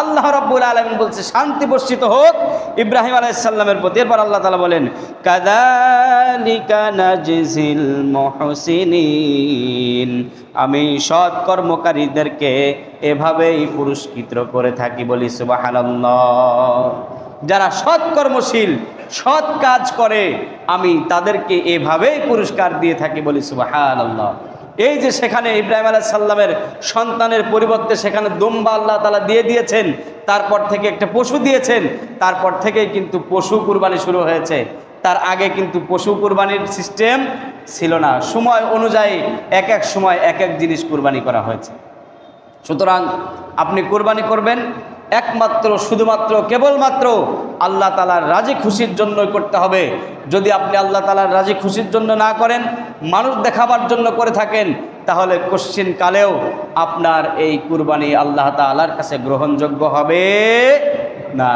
আল্লাহ রব্বুল আলমিন বলছে, শান্তি বর্ষিত হোক ইব্রাহিম আলাইসাল্লামের প্রতি। এরপর আল্লাহ তালা বলেন কাদালিকা নাজিল মহসিনিন। আমি সৎ কর্মকারীদেরকে এভাবেই পুরস্কৃত করে থাকি বলি, সুবাহানাল্লাহ। যারা সৎ কর্মশীল, সৎ কাজ করে, আমি তাদেরকে এভাবেই পুরস্কার দিয়ে থাকি বলি, সুবাহানাল্লাহ। এই যে সেখানে ইব্রাহিম আলাহ সাল্লামের সন্তানের পরিবর্তে সেখানে দুম্বা আল্লাহ তালা দিয়ে দিয়েছেন, তারপর থেকে একটা পশু দিয়েছেন, তারপর থেকেই কিন্তু পশু কুরবানি শুরু হয়েছে। তার আগে কিন্তু পশু কুরবানির সিস্টেম ছিল না। সময় অনুযায়ী এক এক সময় এক এক জিনিস কুরবানি করা হয়েছে। সুতরাং আপনি কোরবানি করবেন একমাত্র, শুধুমাত্র, কেবলমাত্র আল্লাহ তালার রাজি খুশির জন্যই করতে হবে। যদি আপনি আল্লাহ তালার রাজি খুশির জন্য না করেন, মানুষ দেখাবার জন্য করে থাকেন, তাহলে কোশ্চিন কালেও আপনার এই কুরবানি আল্লাহ তালার কাছে গ্রহণযোগ্য হবে না।